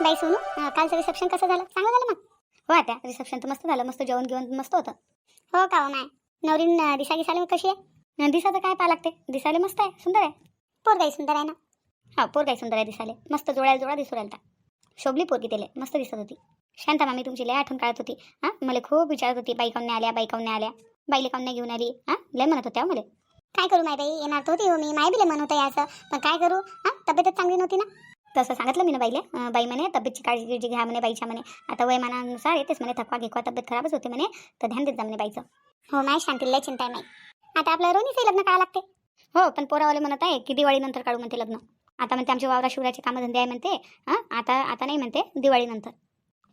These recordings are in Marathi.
बाई सोनू कालचं रिसेप्शन कसं झालं? चांगलं झालं मग हो आता रिसेप्शन तर मस्त झालं मस्त जेवण घेऊन मस्त होतं. हो का माय नाही. नवरीन अं, दिसा दिसायला कशी आहे? अं, दिसाचं काय पा लागते दिसायले मस्त आहे सुंदर आहे. पोरगाई सुंदर आहे ना? हो, हा पोरगाई सुंदर आहे दिसायले मस्त जोड्याला जोडा दिसू राहिला शोभली पोरगी त्याला मस्त दिसत होती. शांता मामी तुमची लय आठवण काढत होती. हां मला खूप विचारत होती बाई काऊन नाही आल्या बाई काऊन नाही आल्या? बाईले काऊन नाही घेऊन आली? हां लय म्हणत होत्या हो मला. काय करू माय बाई येणार तर होती हो मी माय बिले म्हणत आहे असं पण काय करू? हां तब्येतच चांगली नव्हती ना? तसं सांगितलं मी ना बाईले बाई म्हणे तब्येतची काळजी गिळजी घ्या म्हणे बाईच्या म्हणे. आता वयमानानुसार येतेच म्हणे थकवा घेकवा तब्येत खराबच होते म्हणे तर ध्यान देत जा म्हणे बाईचं. हो माय शांती लय चिंता आहे माई. आता आपलं रोनीचं लग्न काढा लागते. हो पण पोरावाले म्हणत आहे की दिवाळीनंतर काढू म्हणते लग्न. आता म्हणते आमचे वावरा शिवराचे कामधंदे आहे म्हणते हां आता आता नाही म्हणते दिवाळीनंतर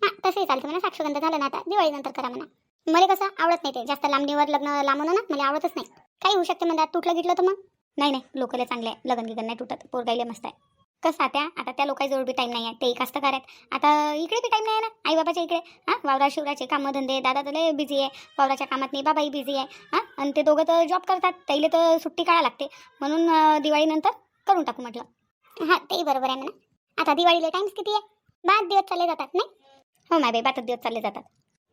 हां तसंही चालतं म्हणा साक्षगंध झालं ना आता दिवाळीनंतर करा म्हणा. मला कसं आवडत नाही ते जास्त लांबणीवर लग्न लांबून ना मला आवडतच नाही. काही होऊ शकते म्हणजे तुटलं गिटलं तर मग. नाही नाही लोकले चांगले आहे लग्न गिगन नाही तुटत पोरगायले मस्त आहे. कसं आता आता त्या लोकांजवळ बी टाईम नाही आहे ते कास्तकार आहेत आता इकडे बी टाईम नाही आहे ना आई बाबाच्या इकडे हां वावरा शिवराचे कामधंदे दादा तर लय बिझी आहे. वावराच्या कामात नाही. बाबाही बिझी आहे. हां? आणि ते दोघं तर जॉब करतात. त्याला तर सुट्टी काढा लागते. म्हणून दिवाळीनंतर करून टाकू म्हटलं. हां तेही बरोबर आहे म्हणा. आता दिवाळीला टाईम्स किती आहे? पाच दिवस चालले जातात नाही? हो माय बाई बातच दिवस चालले जातात.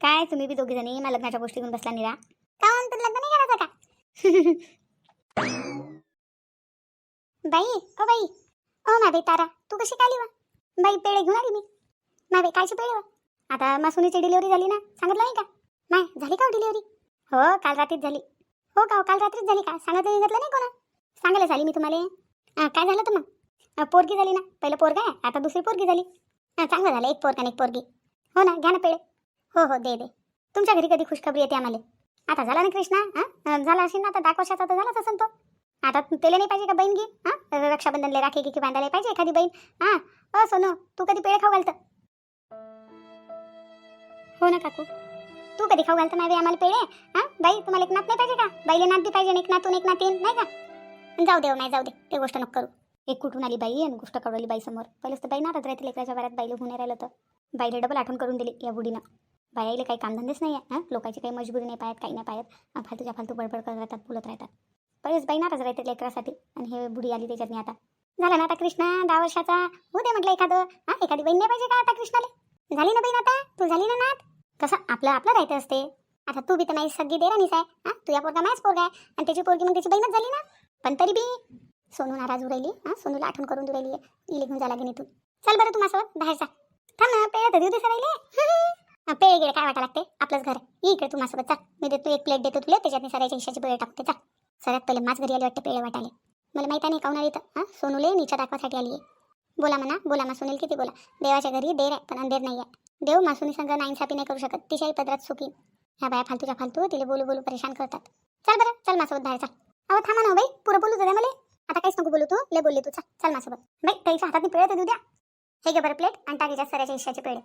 काय तुम्ही बी दोघी जणी मला लग्नाच्या गोष्टी घेऊन बसला निरा? काऊन म्हणतो लग्न नाही करायचं का? बाई ओ बाई हो अ मावे तारा तू कशी काली वा? बाई पेढे घेऊन आली मी. मावे कायचे पेढे वा? आता मासुनीची डिलिव्हरी झाली ना सांगितलं नाही का? माय झाली का हो डिलिव्हरी हो काल रात्रीच झाली. हो का हो, काल रात्रीच झाली का? सांगितलं घेतलं नाही कोणा? सांगायला झाली मी तुम्हाला. काय झालं तर मग? पोरगी झाली ना? पहिलं पोरगा आहे आता दुसरी पोरगी झाली. चांगलं झालं एक पोरगा एक पोरगी. हो ना घ्या ना पेढे. हो हो दे दे. तुमच्या घरी कधी खुशखबरी येते आम्हाला? आता झाला ना कृष्णा? हां झाला असेल ना आता दहा वर्षाचा तर झालाच असेल तो. आता तेले नाही पाहिजे का बहीण घे हां? रक्षाबंधनला राखी की बांधायला पाहिजे एखादी बहीण? हां? अ सोनू तू कधी पेढे खाऊ घालतं? हो ना काकू. तू कधी खाऊ घालतं नाही आम्हाला पेढे? हां? बाई तुम्हाला एक नात नाही पाहिजे का? बाईला नात बी पाहिजे एक नातून एक नातीन नाही का? जाऊ देऊ हो, नाही जाऊ दे. ते गोष्ट नको करू. एक कुठून आली बाई आणि गोष्ट कळवली बाई समोर पहिलेच तर बाई नाराज राहते लेकराच्या बऱ्यात बाईला होऊन राहिलं तर. बाईला डबल आठवण करून दिली या बुडीनं बाईला काही कामधंदेच नाही आहे हां? लोकांची काही मजबुरी नाही पाहत काही नाही पाहत. फालतूच्या फालतू बडबड करत राहतात बोलत राहतात. बाई नाराज राहते लेकरासाठी. आणि हे बुडी आली त्याच्यातनी आता. झालं ना आता कृष्णा? दहा वर्षाचा? हो दे म्हटलं एखादं. हा एखादी बहीण नाही पाहिजे का आता कृष्णाला? झाली ना बहीण आता? तू झाली ना नात? कसं आपलं आपलं राहतं असते. आता तू बी तर नाही सगळी देराणीच आहे हां तुझ्या पोरगा माझ्याच पोरगा आहे. आणि त्याची पोरगी मग त्याची बहीणच झाली ना. पण तरी बी सोनू नाराज उरायली हा हां सोनूला आठवण करून दुरायली आहे इले घेऊन जायला लागेल तू चल बरं तू माझ्यासोबत बाहेर जा. थांब ना पेळ तर देऊ दे राहिले गेले काय वाटा लागते? आपलंच घर ये इकडे तू माझ्यासोबत चा मी देतो एक प्लेट देतो तुला त्याच्यात सरायच्या हिशाचे पेळ टाकते चल. सगळ्यात पहिले माझ घरी आले वाटते पेढे वाटाले मला माहिती नाही काऊन आली हां सोनूले नीचा दाखवासाठी आली आहे बोला म्हणा बोला मा सुनील किती बोला. देवाच्या घरी देर आहे पण अंधेर नाही आहे देव मासुनी संघ नाईन्साफी नाही करू शकत. तिच्याही पदरात सुखी. ह्या बाया फालतूच्या फालतू तिला बोलू बोलू परेशान करतात. चल बरं चल माझ्यासोबत बाहेर चल. अहो थांबा ना हो बाई. पुरं बोलू दे मला. आता काहीच नको बोलू तू. ले बोलली तू. चल चल माझ्यासोबत बाई काहीच्या हातात पेढे तर देऊ द्या. हे घे बरं प्लेट आणि टाकीच्या सऱ्याच्या हिश्याचे पेढे.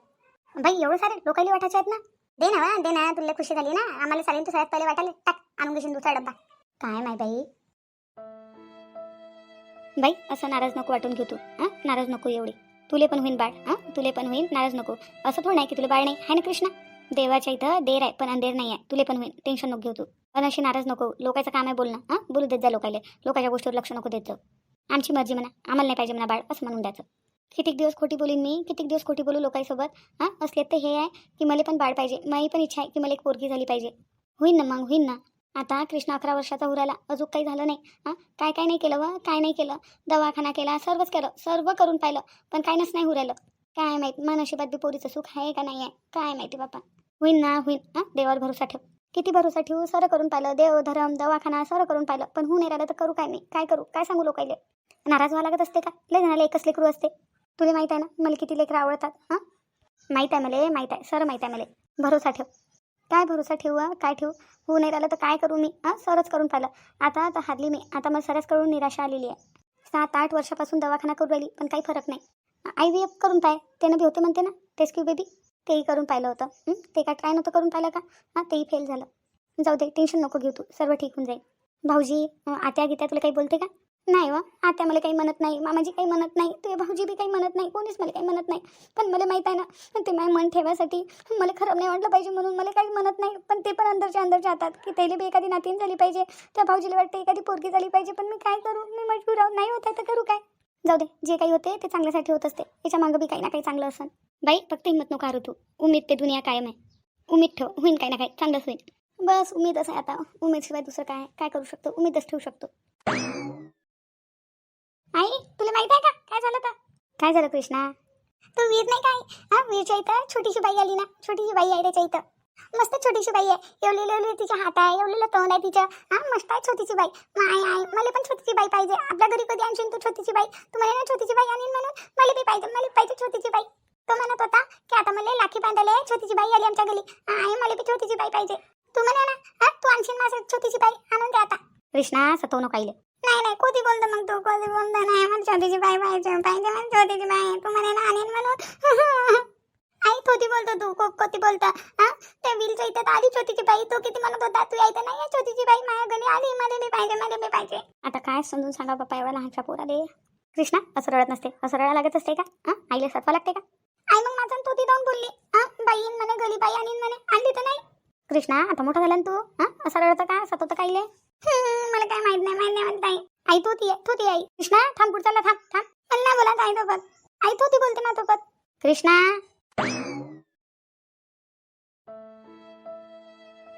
बाई एवढे सारे लोकांनी वाटायचे आहेत ना. दे ना दे ना. तुला खुशी झाली ना. आम्हाला चालेल तू सगळ्यात पहिले वाटायला. टाक आणून घेशील दुसरा डब्बा. काय माय बाई? बाई असं नाराज नको वाटून घेऊ तू हां? नाराज नको एवढी. तुले पण होईन बाळ हां? तुले पण होईन नाराज नको. असं थोडं नाही की तुला बाळ नाही. आहे ना कृष्णा? देवाच्या इथं देर आहे पण अंधेर नाही आहे. तुले पण होईन. टेन्शन नको घेऊ तू. पण अशी नाराज नको. लोकांचं काम आहे बोलणं हां? बोलू देत जा लोकायला. लोकांच्या गोष्टीवर लक्ष नको देत आमची मर्जी म्हणा. आम्हाला नाही पाहिजे म्हणा बाळ असं म्हणून द्यायचं. कितीक दिवस खोटी बोलीन मी? कितीक दिवस खोटी बोलू लोकांसोबत? हां? असले तर हे आहे की मला पण बाळ पाहिजे. माझी पण इच्छा आहे की मला एक पोरगी झाली पाहिजे. होईन ना मग होईन ना. आता कृष्ण अकरा वर्षाचा उराला अजून काही झालं नाही. हां? काय काय नाही केलं व? काय नाही केलं? दवाखाना केला सर्वच केलं सर्व करून पाहिलं पण काय नस नाही उरायलं. काय माहीत मनशिबात बी पोरीचं सुख आहे का नाही आहे? काय माहिती बापा. होईन ना होईन. हां? देवावर भरोसा ठेव. किती भरोसा ठेवू? सर करून पाहिलं देव धरम दवाखाना सर करून पाहिलं पण होऊन नाही राहिलं तर करू काय नाही काय करू? काय सांगू लोकायले? नाराज व्हावं लागत असते का? लय जणाला एकच लेकरू असते. तुला माहीत आहे ना मला किती लेकरं आवडतात हां? माहीत आहे मला माहीत आहे. सर माहीत आहे मला. भरोसा ठेव. काय भरोसा ठेवू काय ठेवू? होऊ नाही राहिलं तर काय करू मी? हां? सरच करून पाहिलं. आता आता हारली मी. आता मला सरच करून निराशा आलेली आहे. सात आठ वर्षापासून दवाखाना करून राहिली पण काही फरक नाही. आय व्ही एफ करून पाय. त्यानं बी होते म्हणते ना टेस्क्यू बेबी. तेही करून पाहिलं होतं. ते काय ट्राय नव्हतं करून पाहिलं का? हां? तेही फेल झालं. जाऊ दे टेन्शन नको घेऊ तू. सर्व ठीक होऊन जाईल. भाऊजी आत्या गीत्या तुला काही बोलते का? नाही हो. व आता मला काही म्हणत नाही मामाजी काही म्हणत नाही तुझे भाऊजी बी काही म्हणत नाही कोणीच मला काही म्हणत नाही. पण मला माहीत आहे ना ते माझं मन ठेवायसाठी मला खराब नाही वाटलं पाहिजे म्हणून मला काही म्हणत नाही. पण ते पण अंदरच्या अंदर जातात की त्याला बी एखादी नातीन झाली पाहिजे त्या भाऊजीला वाटतं एखादी पोरगी झाली पाहिजे पण मी काय करू? मी मजबूर आहोत नाही होत आहे तर करू काय? जाऊ दे जे काही होते ते चांगल्यासाठी होत असते. याच्या मागं बी काही ना काही चांगलं असेल बाई फक्त हिंमत नको हारू तू. उमेद ते दुनिया कायम आहे. उमेद ठेव. होईन काही ना काही. चांगलंच होईन बस उमेदच आहे आता. उमेदशिवाय दुसरं काय? काय करू शकतो? उमेदच ठेवू शकतो आई तुला माहीत आहे का काय झालं तर काय झालं कृष्णा? तू वीर नाही काय? हा वीरच्या इथं छोटीशी बाई आली ना. छोटीशी बाई आहे त्याच्या इथं. मस्त छोटीशी बाई आहे. एवढी एवढी तिचे हात आहे एवढलेलं तोंड आहे तिचं हा मस्त आहे छोटीशी बाई. माय आहे मला पण छोटीशी बाई पाहिजे. आपल्या घरी कधी आणशील तू छोटीशी बाई? तू म्हणे ना छोटीशी बाई आणीन म्हणून. मला बी पाहिजे मला पाहिजे छोटीशी बाई. तो म्हणत होता की आता मला लाखी बांधायला छोटीची छोटीशी बाई आली आमच्या घरी. हा, मला बी छोटीशी बाई पाहिजे. तू म्हणे ना हा तू आणशील माझं छोटीशी बाई आणून दे आता. कृष्णा सतवणूक आईले नाही नाही कोणी बोलतो मग तू? कोणी बोलतो नाही? मला छोटीची बाई पाहिजे पाहिजे मला छोटीची बाई. तू म्हणे ना आणीन म्हणून. आई थोती बोलतो तू. को कोती बोलता? हा? त्या विलच्या इथं तर आली छोटीची बाई. तो किती म्हणत होता तू यायचं नाही आहे छोटीची बाई. माझ्या घरी आली. मला नाही पाहिजे मला मी पाहिजे. आता काय समजून सांगा बाप्पा एवढा लहानशा पोराले. कृष्णा असं रडत नसते. असं रडा लागत असते का? हा? आईला सत्वा लागते का? आई मग माझं तोती जाऊन बोलली. हा? बाई येईन म्हणे घरी बाई आणीन म्हणे. आणली तर नाही. कृष्णा आता मोठा झाला ना तू? हा? असं रडतं का? सतवतं काहीले मला काय माहीत नाही माहीत नाही म्हणत आई. आई तू ती तू ती आई. कृष्णा थांब पुढचा थांब थांब. मला नाही बोला आई सोबत. आई तू ती बोलते माझ्यासोबत? कृष्णा.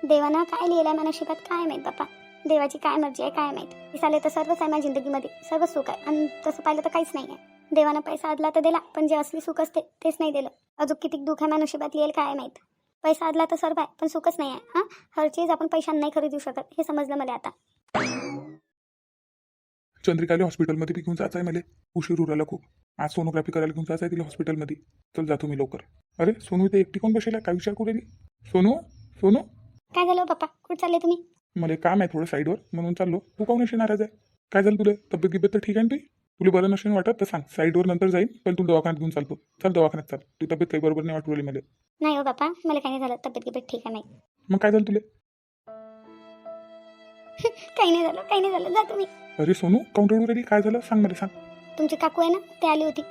देवानं काय लिहिलंय मला शिकत काय माहीत बाप्पा? देवाची काय मर्जी आहे काय माहीत? पैसा आले तर सर्वच आहे माझ्या जिंदगीमध्ये. सर्व सुख आहे. आणि तसं पाहिलं तर काहीच नाही आहे देवानं पैसा आदला तर दिला पण जे असली सुख असते तेच नाही दिलं. अजून किती दुःख आहे माझ्या नशिबात लिहिलं काय माहीत? पैसा आदला तर सर्व आहे पण सुखच नाही आहे हां? हर चीज आपण पैशाने नाही खरेदू शकत हे समजलं मला आता. चंद्रिकाला हॉस्पिटलमध्ये बी घेऊन जायचं आहे मला. उशीर उराला खूप. आज सोनोग्राफी करायला घेऊन जायचं आहे तिला हॉस्पिटलमध्ये चल जातो मी लवकर. अरे सोनू इथे एकटी कोण बसेल? काय विचार करू राहिली? सोनू सोनू? काय झालं पप्पा? कुठे चालले तुम्ही? मला काम आहे थोडं साईडवर म्हणून चाललो. तू काऊन अशी नाराज आहे? काय झालं तुला? तब्येत गिब्येत तर ठीक आहे ना तुला बरं नसेल वाटत तर सांग. साईडवर नंतर जाईन पण तू दवाखान्यात घेऊन चालतो चल दवाखान्यात चाल. तू तब्येत काही बरोबर नाही वाटू मला. नाही हो बाप्पा मला काही नाही झालं. तब्येत गिब्येत ठीक आहे नाही. मग काय झालं तुला? काही नाही झालं काही नाही झालं. जा तुम्ही. अरे सोनू काऊन रडू राहिली? काय झालं? सांग मला सांग. तुमची काकू आहे ना ते आली होती.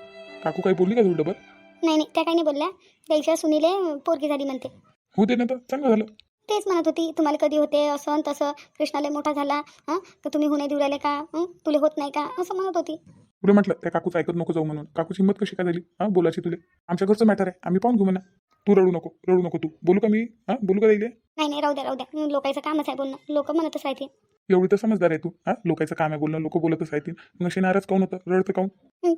काकू काय बोलली का तुला डबल नाही नाही त्या काही नाही बोलल्या. त्याच्या सुनीले पोरगी झाली म्हणते. हो दे ना तर. चांगलं झालं. तेच म्हणत होती तुम्हाला कधी होते असं आणि तसं? कृष्णाला मोठा झाला हां? तर तुम्ही होणे देऊ राहिले का? हं? तुला होत नाही का? असं म्हणत होती. तुला म्हटलं त्या काकूचं ऐकत नको जाऊ म्हणून. काकूची हिंमत कशी काय झाली? हा? बोलायची तुले? आमच्या घरचं मॅटर आहे. आम्ही पाहून घेऊ म्हणा. तू रडू नको रडू नको तू. बोलू का मी? हा? बोलू का राहिले? नाही नाही राहू द्या राहू द्या. लोकांचं कामच आहे बोलणं. लोक म्हणतच राहतील. एवढी तर समजदार आहे तू. हा? लोकांचं काम आहे बोलणं लोक बोलतच राहतील. मग अशी नाराज काऊन होतं? रडतं काऊन?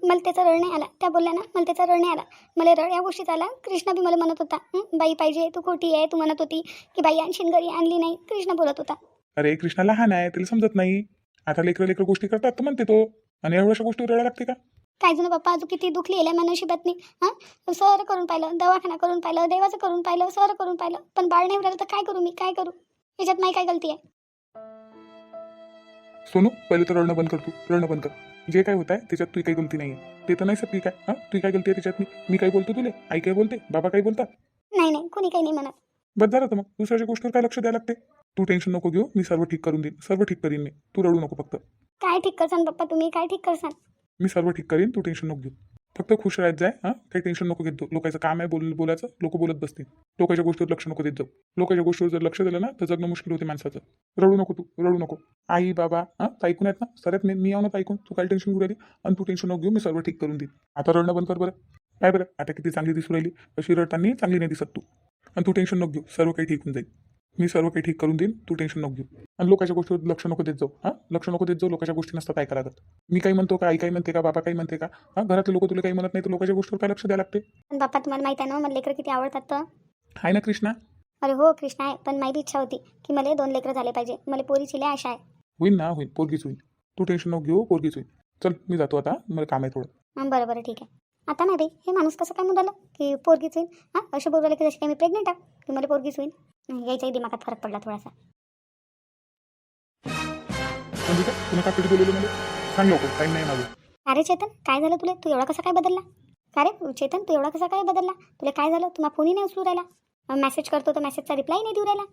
मला त्याचा रड नाही आला. त्या बोलल्या ना मला त्याचा रड नाही आला. मला रड या गोष्टीचा आला. कृष्णा बी मला म्हणत होता बाई पाहिजे तू खोटी आहे. तू म्हणत होती की बाई आणशीन घरी आणली नाही. कृष्ण बोलत होता. अरे कृष्णा लहान आहे त्याला समजत नाही. आता लेकरं लेकरं गोष्टी करतात तर म्हणते तो. आणि एवढ्याशा गोष्टी रडायला लागते का? काय जुनं पप्पा अजून किती दुखली आहे माझ्या नशिबात नाही हां? सर करून पाहिलं दवाखाना करून पाहिलं देवाचं करून पाहिलं सर करून पाहिलं. पण बाळ नाही राहिलं तर काय करू मी? काय करू? याच्यात माझी काय गलती आहे? सोनू पहिले तर रडणं बंद कर तू. रडणं बंद कर. जे काय होत आहे त्याच्यात तुझी काही गलती नाही आहे ते तर नाही सर काय हा? तुझी काय गलती आहे त्याच्यात? मी मी काय बोलतो तुले? आई काय बोलते? बाबा काय बोलतात? नाही नाही. कोणी काही नाही म्हणत. बस झालं तर मग. दुसऱ्याच्या गोष्टीवर काय लक्ष द्यायला लागते? तू टेन्शन नको घेऊ. मी सर्व ठीक करून देईन. सर्व ठीक करीन मी. तू रडू नको फक्त. काय ठीक करसान पप्पा तुम्ही काय ठीक करसान? मी सर्व ठीक करीन. तू टेन्शन नको घेऊ. फक्त खुश राहत जाय हां? काही टेन्शन नको घेत जाऊ. लोकांचं काम आहे बोल बोलायचं लोक बोलत बसतील. लोकांच्या गोष्टीवर लक्ष नको देत जाऊ. लोकांच्या गोष्टीवर जर लक्ष दिलं ना तर जगणं मुश्किल होते माणसाचं. रडू नको तू रडू नको. आई बाबा हां? ऐकून आहेत ना? सरत मी मी येऊ ना ऐकून. तू काय टेन्शन घेऊ राहिली? आणि तू टेन्शन नको घेऊ मी सर्व ठीक करून देईन. आता रडणं बंद कर बरं. काय बरं? आता किती चांगली दिसू राहिली. अशी रडताना चांगली नाही दिसत तू. आणि तू टेन्शन नको घेऊ. सर्व काही ठीक होऊन जाईल. मी सर्व काही ठीक करून देईन तू टेन्शन नको घेऊ. आणि लोकांच्या गोष्टीवर लक्ष नको देत जाऊ हां? लक्ष नको देत जाऊ लोकांच्या गोष्टी नसतात ऐका लागत मी काही म्हणतो का आई काही म्हणते का बाबा काही म्हणते का हां? घरातले लोक तुला काही म्हणत नाही तर लोकांच्या गोष्टीवर काय लक्ष द्यायला लागते? पण बाप्पा तुम्हाला माहिती आहे ना मला लेकरं किती आवडतात तर. आहे ना कृष्णा? अरे हो कृष्णा आहे पण माझी इच्छा होती की मला दोन लेकरं झाले पाहिजे. मला पोरीची लय आशा आहे. होईल ना होईल पोरगीच होईल तू टेन्शन नको घेऊ पोरगीच होईल चल मी जातो आता. मला काम आहे थोडं. हां बरं बरं ठीक आहे. आता नाही रे हे माणूस कसं काय म्हणाला की पोरगीच होईल हां? असे बोलवलं की जशी काय मी प्रेग्नेंट आहे की मला पोरगीच होईल यायच्याही दिमागात फरक पडला थोडासा. म्हणजे काय तुला काय कधी बोलवलं मला सांग लवकर टाईम नाही माझं. अरे चेतन काय झालं तुला? तू एवढा कसा काय बदलला? का रे चेतन तू एवढा कसा काय बदलला? तुला काय झालं? तुम्हाला फोनही नाही उचलू राहिला. मेसेज करतो तर मेसेजचा रिप्लाय नाही देऊ राहिला.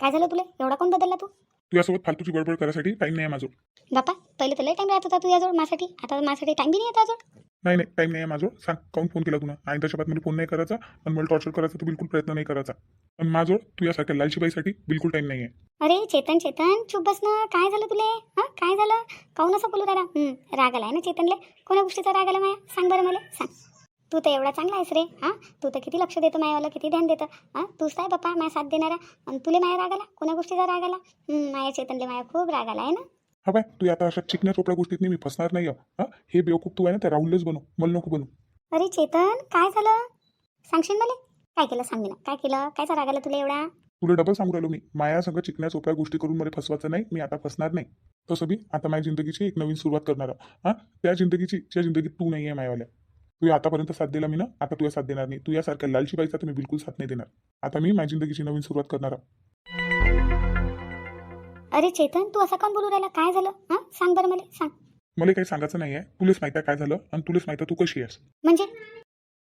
काय झालं तुला? एवढा कोण बदलला तू? तुझ्यासोबत फालतूची बडबड करायसाठी टाईम नाही माझं बापा पहिले तर लय टाईम राहत होता तुझ्याजवळ माझ्यासाठी. आता माझ्यासाठी टाईम बी नाही येत अजून. नाही नाही टाईम नाही आहे माझं. सांग काऊन फोन केला तुला? आणि त्याच्या मला फोन नाही करायचा आणि मला टॉर्चर करायचा तू बिलकुल प्रयत्न नाही करायचा. आणि माझं तू यासारख्या लालचीबाईसाठी बिलकुल टाईम नाही आहे. अरे चेतन चेतन चुप बस ना. काय झालं तुले? हा काय झालं? काऊन असं बोलू दादा हं, राग आलाय ना चेतनले? कोण्या गोष्टीचा राग आला माया? सांग बरं मला सांग. तू तर एवढा चांगला आहेस रे हा? तू तर किती लक्ष देतो मायावाला किती ध्यान देतं हा? तूच आहे बाप्पा माया साथ देणारा. आणि तुले माया राग आला? कोण्या गोष्टीचा राग आला? हं, माया चेतनले माया खूप राग आला आहे ना. हा बाय तू आता अशा चिकण्या चोपड्या गोष्टीत मी फसणार नाही हा हे बेवकूफ तू आहे ना त्या राहुलच बनव मला नको बनू अरे चेतन काय झालं? सांगशील मला? काय केलं? सांग मी ना. काय केलं? कायचा राग आला तुला एवढा? तुला डबल सांगू राहिलो मी. माया सगळं चिकण्या चोप्या गोष्टी करून मला फसवायचं नाही मी आता फसणार नाही. तसं बी आता माझ्या जिंदगीची एक नवीन सुरुवात करणार. हा त्या जिंदगीची ज्या जिंदगीत तू नाही आहे मायावाल्या. तू आतापर्यंत साथ दिला मी ना आता तुझ्या साथ देणार नाही. तू यासारख्या लालची बाईचा मी बिलकुल साथ नाही देणार. आता मी माझ्या जिंदगीची नवीन सुरुवात करणार आहे. अरे चेतन तू असं काऊन बोलू राहिला? काय झालं? हां? सांग बरं मला सांग. मला काही सांगायचं नाही आहे तुलाच माहिती आहे काय झालं आणि तुलाच माहिती आहे तू कशी आहेस. म्हणजे?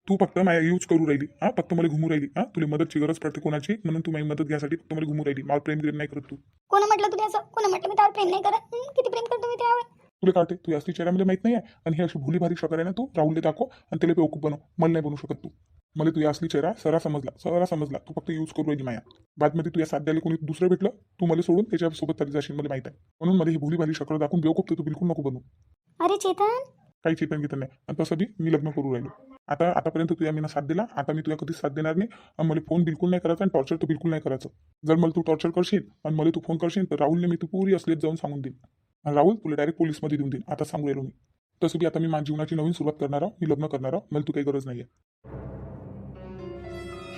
तू फक्त माझ्या यूज करू राहिली. हा? फक्त मला घुमू राहिली. हा? तुला मदतची गरज पडते कोणाची? म्हणून तू माझी मदत घ्यासाठी फक्त मला घुमू राहिली. मला प्रेम प्रेम नाही करत तू. कोण म्हटलं तुला असं? कोण म्हटलं मी त्यावर प्रेम नाही करत? हं, किती प्रेम करतो मी त्यावर? तुला काढते तू असली चेहरा मला माहीत नाही आहे आणि ही अशी भुली भारी शकर आहे ना तू? राहुलले दाखव आणि त्याला बेवकूफ बनव. मला नाही बनवू शकत तू. मला तुझ्या असली चेहरा सरा समजला. सरा समजला. तू फक्त यूज करू राहिली माया बादमध्ये तुझ्या साथ द्यायला कोणी दुसरं भेटलं तू मला सोडून त्याच्यासोबत चालली जाशील मला माहीत आहे. म्हणून मला ही भुली भारी शकर दाखवून बेवकूफ तर तू बिलकुल नको बनू अरे चेतन? काही चेतन घेतलं नाही. आणि तसं बी मी लग्न करू राहिलो. आता आतापर्यंत तुझ्या मी साथ दिला आता मी तुला कधीच साथ देणार नाही. आणि मला फोन बिलकुल नाही करायचा आणि टॉर्चर तर बिलकुल नाही करायचं. जर मला तू टॉर्चर करशील आणि मला तू फोन करशील तर राहुलने मी तू पुरी असलेत जाऊन सांगून देईन. राहुल तुला डायरेक्ट पोलीसमध्ये देऊन देईन. आता सांगू राहिलो मी. तसं बी आता मी माझ्या जीवनाची नवीन सुरुवात करणार आहे. मी लग्न करणार आहे. मला तू काही गरज नाही आहे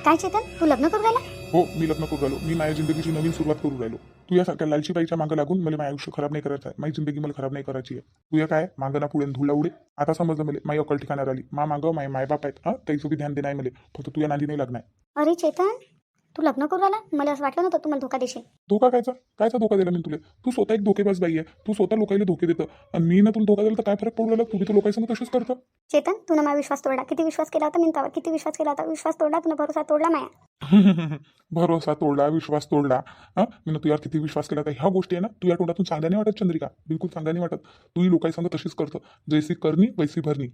काय चेतन? तू लग्न करू राहिला? हो मी लग्न करू राहिलो. मी माझ्या जिंदगीची नवीन सुरुवात करू राहिलो. तू यासारख्या लालची बाईच्या मागं लागून मला माझं आयुष्य खराब नाही करायचं आहे. माझी जिंदगी मला खराब नाही करायची आहे. तू या काय? मागं ना पुढे धुळा उडे. आता समजलं मला माझी अकल ठिकाणार आली. मा मागं माय मायबाप आहेत. हा? त्याचं बी ध्यान दे नाही मला. फक्त तुझ्या नादी नाही लागणार. अरे चेतन! तू लग्न करू राहिला? मला असं वाटलं नव्हतं तू मला धोका देशील. धोका कायचा? कायचा धोका दिला मी तुला? तू स्वतः एक धोकेबाज बाई आहे. तू स्वतः लोकांना धोके देतं. आणि मी ना तुला धोका दिला तर काय फरक पडू राहिला? तू बी तर लोकांसंग तसंच करतं. चेतन तू माझा विश्वास तोडला. किती विश्वास केला होता मिनतावर किती विश्वास केला होता? विश्वास तोडला? तुला भरोसा तोडला माया? भरोसा तोडला विश्वास तोडला. हा? मी तुझ्यावर किती विश्वास केला तर ह्या गोष्टी आहे ना तुझ्या तोंडातून चांगल्या नाही वाटत चंद्रिका. बिलकुल चांगल्या नाही वाटत. तूही लोकांसंग तशीच करतो. जैसी करणी वैसी भरणी.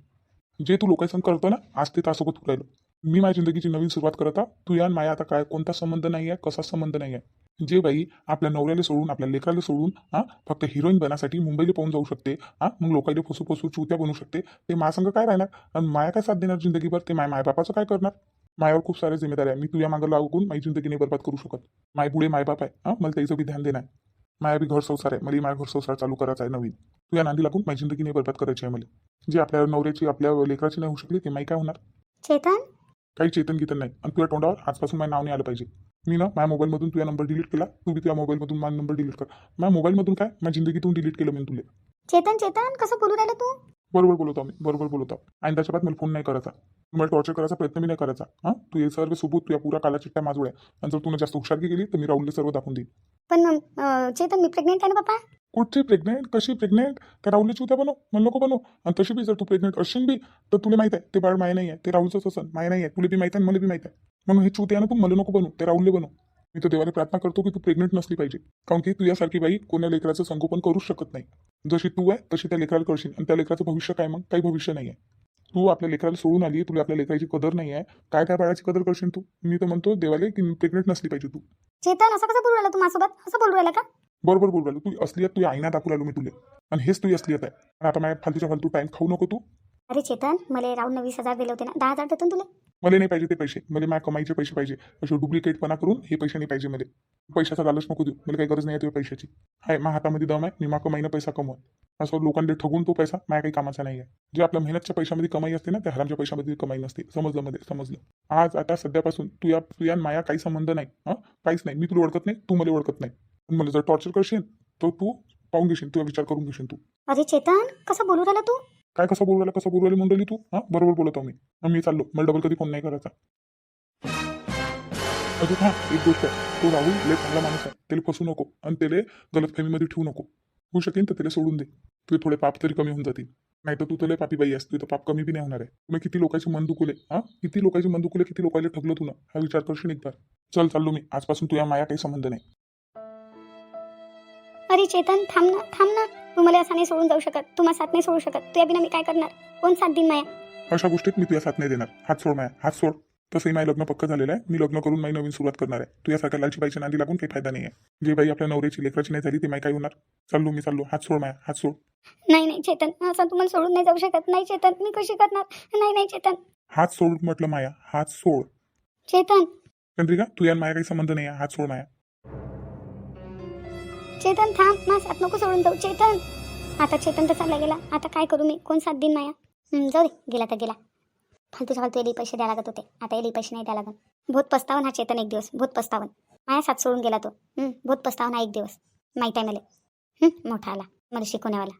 जे तू लोकांसंग करतो ना आज ते त्यासोबत तू राहिलो. मी माझ्या जिंदगीची नवीन सुरुवात करत आहे. तू आणि माया आता काय कोणता संबंध नाही आहे कसा संबंध नाही आहे. जे बाई आपल्या नवऱ्याला सोडून आपल्या लेकराला सोडून हा फक्त हिरोईन बनासाठी मुंबईला पाहून जाऊ शकते हा मग लोकांना फसू फसू चुत्या बनवू शकते ते माझ्यासंग काय राहणार? आणि माया काय साथ देणार जिंदगीभर? ते माय मायबापाचं काय करणार? मायावर खूप सारे जिम्मेदारी आहे. मी तुझ्या मागं लागून माझी जिंदगी नाही बरबाद करू शकत. माय पुढे मायबाप आहे. हा मला त्याचं बी ध्यान देणार. माया बी घर संसार आहे. मला माझ्या घर संसार चालू करायचा आहे नवीन. तुझ्या नांदी लागून माझी जिंदगी नाही बरबाद करायची आहे मला. जे आपल्या नवऱ्याची आपल्या लेकराची नाही होऊ शकली ते माई काय होणार? चेतन? काही चेतन गीतन नाही. आणि तुझ्या तोंडावर आजपासून माझं नाव नाही आलं पाहिजे. मी ना माझ्या मोबाईलमधून तुझा नंबर डिलीट केला. तू बी तुझ्या मोबाईलमधून माझा नंबर डिलीट कर. माझ्या मोबाईलमधून काय? माझ्या जिंदगीतून डिलीट केलं मी तुला. चेतन चेतन कसं बोलू राहिला तू? बरोबर बोलत मी. बरोबर बोलत आणि त्याच्या बाद मला फोन नाही करायचा. तुम्हाला टॉर्चर करायचा प्रयत्न मी नाही करायचा. हां? तू हे सर्व सोबत तुझ्या पुरा काला चिट्ट्या माझोड आहे आणि जर तुला जास्त हुशारगी केली तर मी राहुलला सर्व दाखवून देईन. पण चेतन मी प्रेग्नेंट आहे ना पप्पा? कुठची प्रेग्नेंट कशी प्रेग्नेंट त्या राहुलची उद्या बनव मला नको बनव. आणि तशी बी जर तू प्रेग्नेंट असेल बी तर तुला माहीत आहे ते बाळ माय नाही आहे ते राहुलचंच असं माय नाही आहे तुला बी माहिती आहे मला बी माहिती आहे. म्हणून हे चूत आहे ना तू मला नको बनव ते राहुलले बनव. मी तर देवाला प्रार्थना करतो की तू प्रेग्नेंट नसली पाहिजे. कारण की तू यासारखी बाई कोण्या लेकराचं संगोपन करूच शकत नाही. जशी तू आहे तशी त्या लेकराला करशील आणि त्या लेकराचं भविष्य काय मग? काही भविष्य नाही आहे तू आपल्या लेकराला सोडून आली तुला आपल्या लेकराची कदर नाही आहे काय काय बाळाची कदर करशील तू? मी तर म्हणतो देवाले की प्रेग्नेंट नसली पाहिजे तू. चेतन असं कसं बोलू राहिला तू माझ्यासोबत? असं बोलू राहिला का? बरोबर बोल राहिलो. तू असलियत तू आईना दाखवू राहिलो मी तुला. आणि हेच तुझी असलियत आहे. आणि आता माझ्या फालतूच्या फालतू टाइम खाऊ नको तू. अरे चेतन मला राऊंड वीस हजार दिले होते ना. दहा हजार देतो ना तुला. मला नाही पाहिजे ते पैसे. मला माझ्या कमाईचे पैसे पाहिजे. असे डुप्लिकेटपणा करून हे पैसे नाही पाहिजे मला. पैशाचा लालच नको देऊ. मला काही गरज नाही आहे तुझ्या पैशाची. आहे माझ्या हातामध्ये दम आहे. मी मा कमाईनं पैसा कमवत. असं लोकांना ठगून तो पैसा माझ्या काही कामाचा नाही आहे जे आपल्या मेहनतच्या पैशामध्ये कमाई असते ना त्या हरामच्या पैशामध्ये कमाई नसते. समजलं मध्ये समजलं. आज आता सध्यापासून तू या तुझ्या माया काही संबंध नाही. हां? काहीच नाही. मी तुला ओळखत नाही. तू मला ओळखत नाही. मला जर टॉर्चर करशील तर तू पाहून घेशील तुझा विचार करून घेशील तू. अरे चेतन कसं बोलू राहिला तू? काय कसं बोलू राहिला कसं बोलू राहिली मंडळी तू? हां बरोबर बोलत आहो मी. मग मी चाललो. मला डबल कधी फोन नाही करायचा. अजून हां एक गोष्ट आहे. तो राहुल लय चांगला माणूस आहे. त्याला फसू नको आणि त्याला गलतफहमीमध्ये ठेवू नको. होऊ शकेन तर त्याला सोडून दे. तुझे थोडे पाप तरी कमी होऊन जातील. नाही तर तू तर लय पापी बाई आहेस. तुझं पाप कमी बी नाही होणार आहे. तुम्ही किती लोकांचे मन दुखवले हां? किती लोकांचे मन दुखवले किती लोकांना ठगलं तुला हा विचार करशील एकदा. चल चाललो मी. आजपासून तुझ्या माया काही संबंध नाही. अरे चेतन थांब ना थांब ना. तू मला असा नाही सोडून जाऊ शकत. तू मला साथ नाही सोडू शकत. तुझ्या बिना मी काय करणार? कोण साथ देईन माया? अशा गोष्टीत मी तुझ्या साथ नाही देणार. हात सोड माया हात सोड. तसंही माझं लग्न पक्क झालेलं आहे. मी लग्न करून माझी नवीन सुरुवात करणार आहे. तुझ्यासारख्या लालची बाईच्या नांदी लागून काही फायदा नाही आहे जे बाई आपल्या नवऱ्याची लेकराची नाही झाली ते माही काय होणार? चाललो मी चाललो. हात सोड माया हात सोड. नाही नाही चेतन. असं तुम्हाला सोडून नाही जाऊ शकत. नाही चेतन. मी कशी करणार? नाही नाही चेतन. हात सोड म्हटलं माया. हात सोड. चेतन. चंद्रिका तुझ्या आणि माया काही संबंध नाही आहे हात सोड माया. चेतन थांब माझा साथ नको सोडून जाऊ. चेतन! आता चेतन तर चालला गेला. आता काय करू मी? कोण साथ देईन माया? जाऊ दे. गेला तर गेला. फालतूच्या फालतू एली पैसे द्यायला लागत होते. आता एली पैसे नाही द्यायला लागत. भूत पस्तावन हा चेतन एक दिवस. भूत पस्तावन. माया साथ सोडून गेला तो. भूत पस्तावन हा एक दिवस. माहीत आहे मला. मोठा आला. मला शिकवण्यावाला.